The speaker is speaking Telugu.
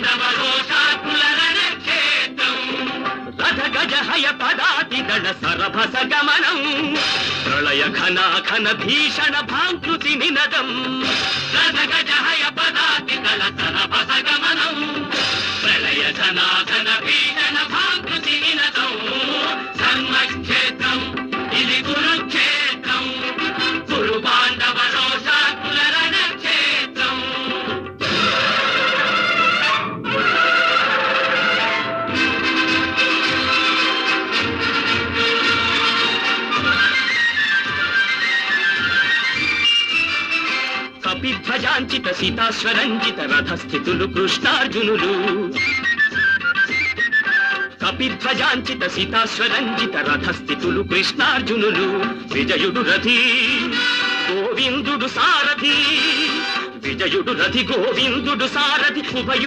పాండవ పదాతి దళ సరభస గమనం ప్రళయ ఘన ఘన భీషణ భాంకృతి నినదం. రథ గజ హయ పదాతి దళ సరభస గమనం ప్రళయ ఘన ఘన భీషణ భాంకృతి నినదం. సన్మక్షేత్రం కపిధ్వజాంచిత సీతాశ్వరంజిత రథస్థితులు కృష్ణార్జునులు. కపిధ్వజాంచిత సీతాశ్వరంజిత రథస్థితులు కృష్ణార్జునులు. విజయుడు రథి గోవిందుడు సారథి. విజయుడు రథి గోవిందుడు సారథి ఉభయు